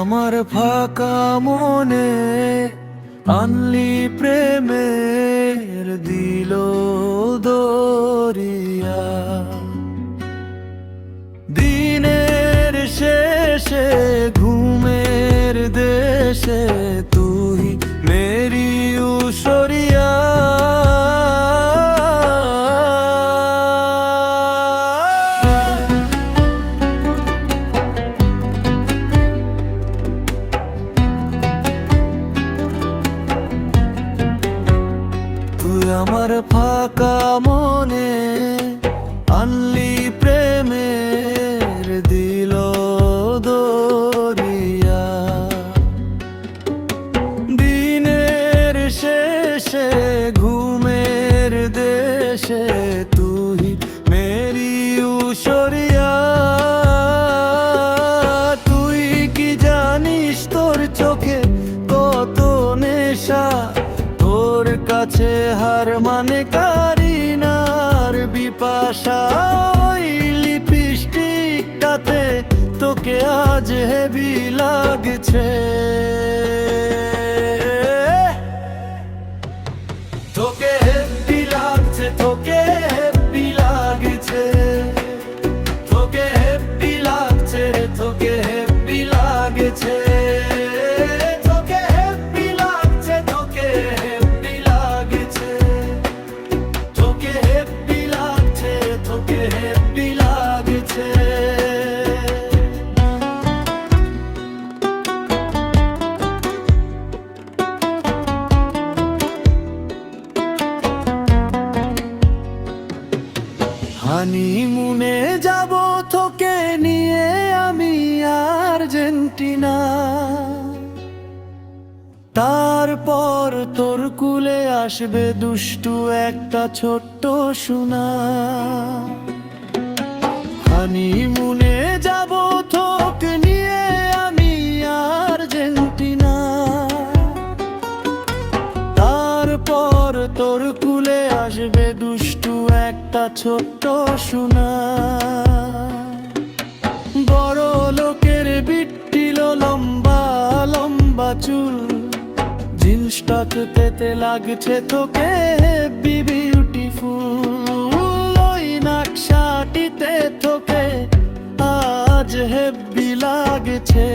আমার ফাঁকা মনে আনলি প্রেমের দিল দরিয়া। দিনের শেষে ঘুমের দেশে আমার ফাঁকা মনে আনলি প্রেমের দিল দরিয়া। দিনের শেষে ঘুমের দেশে কাছে হার মানে কারিনার বিপাশা। ওই লিপস্টিকটাতে তোকে আজ হেবি লাগছে। হানিমুনে যাব তোকে নিয়ে আমি আর্জেন্টিনা। তারপর তোর কুলে আসবে দুষ্টু একটা ছোট্ট সোনা। হানিমুনে যাব তোকে নিয়ে আমি আর্জেন্টিনা। তারপর তোর কুলে আসবে দুষ্টু একটা ছোট্ট সোনা। বড় লোকের বিট্টিল লম্বা লম্বা চুল। জিন্সটাতে পেতে লাগছে তোকে বিউটিফুল। ওই নকশাটিতে তোকে আজ হেব্বি লাগছে।